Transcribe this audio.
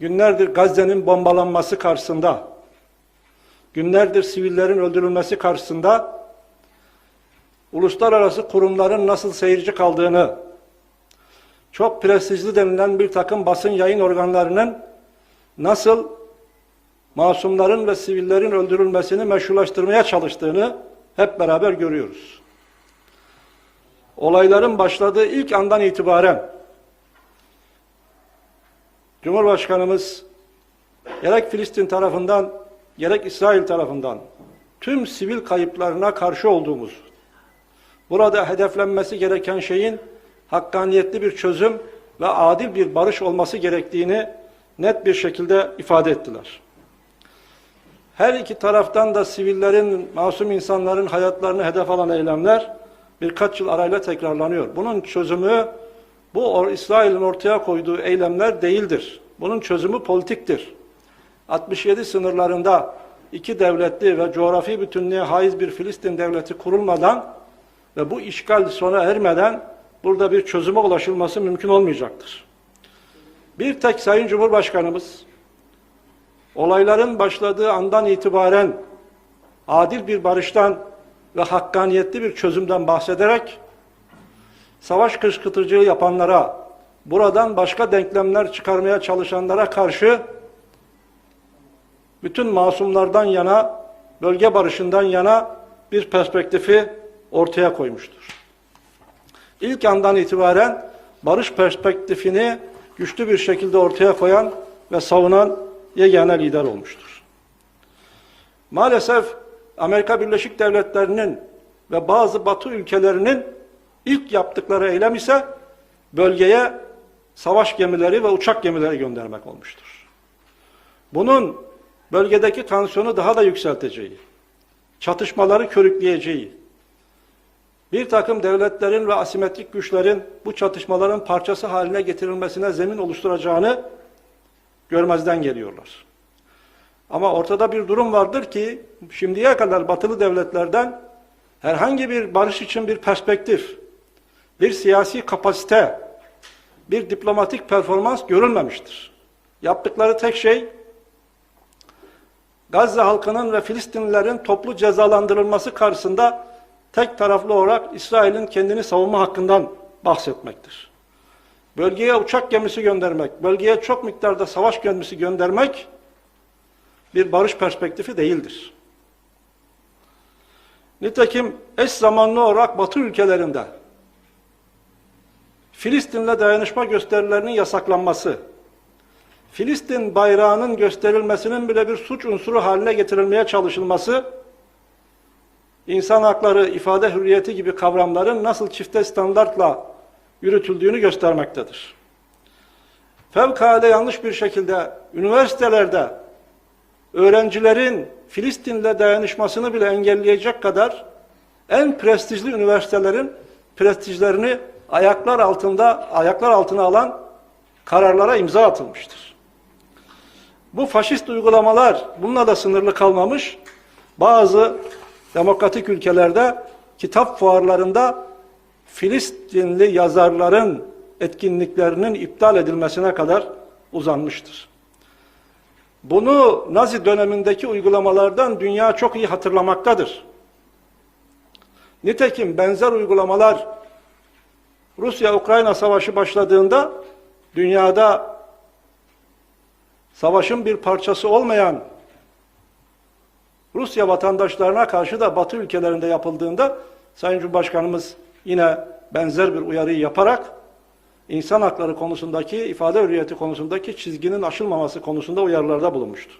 Günlerdir Gazze'nin bombalanması karşısında, günlerdir sivillerin öldürülmesi karşısında uluslararası kurumların nasıl seyirci kaldığını, çok prestijli denilen bir takım basın yayın organlarının nasıl masumların ve sivillerin öldürülmesini meşrulaştırmaya çalıştığını hep beraber görüyoruz. Olayların başladığı ilk andan itibaren Cumhurbaşkanımız gerek Filistin tarafından gerek İsrail tarafından tüm sivil kayıplarına karşı olduğumuz, burada hedeflenmesi gereken şeyin hakkaniyetli bir çözüm ve adil bir barış olması gerektiğini net bir şekilde ifade ettiler. Her iki taraftan da sivillerin, masum insanların hayatlarını hedef alan eylemler birkaç yıl arayla tekrarlanıyor. Bunun çözümü bu İsrail'in ortaya koyduğu eylemler değildir. Bunun çözümü politiktir. 67 sınırlarında iki devletli ve coğrafi bütünlüğe haiz bir Filistin devleti kurulmadan ve bu işgal sona ermeden burada bir çözüme ulaşılması mümkün olmayacaktır. Bir tek Sayın Cumhurbaşkanımız olayların başladığı andan itibaren adil bir barıştan ve hakkaniyetli bir çözümden bahsederek savaş kışkırtıcılığı yapanlara, buradan başka denklemler çıkarmaya çalışanlara karşı bütün masumlardan yana, bölge barışından yana bir perspektifi ortaya koymuştur. İlk andan itibaren barış perspektifini güçlü bir şekilde ortaya koyan ve savunan yegane lider olmuştur. Maalesef Amerika Birleşik Devletleri'nin ve bazı Batı ülkelerinin ilk yaptıkları eylem ise bölgeye savaş gemileri ve uçak gemileri göndermek olmuştur. Bunun bölgedeki tansiyonu daha da yükselteceği, çatışmaları körükleyeceği, bir takım devletlerin ve asimetrik güçlerin bu çatışmaların parçası haline getirilmesine zemin oluşturacağını görmezden geliyorlar. Ama ortada bir durum vardır ki şimdiye kadar batılı devletlerden herhangi bir barış için bir perspektif, bir siyasi kapasite, bir diplomatik performans görülmemiştir. Yaptıkları tek şey Gazze halkının ve Filistinlilerin toplu cezalandırılması karşısında tek taraflı olarak İsrail'in kendini savunma hakkından bahsetmektir. Bölgeye uçak gemisi göndermek, bölgeye çok miktarda savaş gemisi göndermek bir barış perspektifi değildir. Nitekim eş zamanlı olarak Batı ülkelerinde Filistin'le dayanışma gösterilerinin yasaklanması, Filistin bayrağının gösterilmesinin bile bir suç unsuru haline getirilmeye çalışılması, insan hakları, ifade hürriyeti gibi kavramların nasıl çifte standartla yürütüldüğünü göstermektedir. Fevkalade yanlış bir şekilde üniversitelerde öğrencilerin Filistin'le dayanışmasını bile engelleyecek kadar en prestijli üniversitelerin prestijlerini ayaklar altında ayaklar altına alan kararlara imza atılmıştır. Bu faşist uygulamalar bununla da sınırlı kalmamış. Bazı demokratik ülkelerde kitap fuarlarında Filistinli yazarların etkinliklerinin iptal edilmesine kadar uzanmıştır. Bunu Nazi dönemindeki uygulamalardan dünya çok iyi hatırlamaktadır. Nitekim benzer uygulamalar Rusya-Ukrayna savaşı başladığında dünyada savaşın bir parçası olmayan Rusya vatandaşlarına karşı da Batı ülkelerinde yapıldığında Sayın Cumhurbaşkanımız yine benzer bir uyarıyı yaparak insan hakları konusundaki, ifade hürriyeti konusundaki çizginin aşılmaması konusunda uyarılarda bulunmuştu.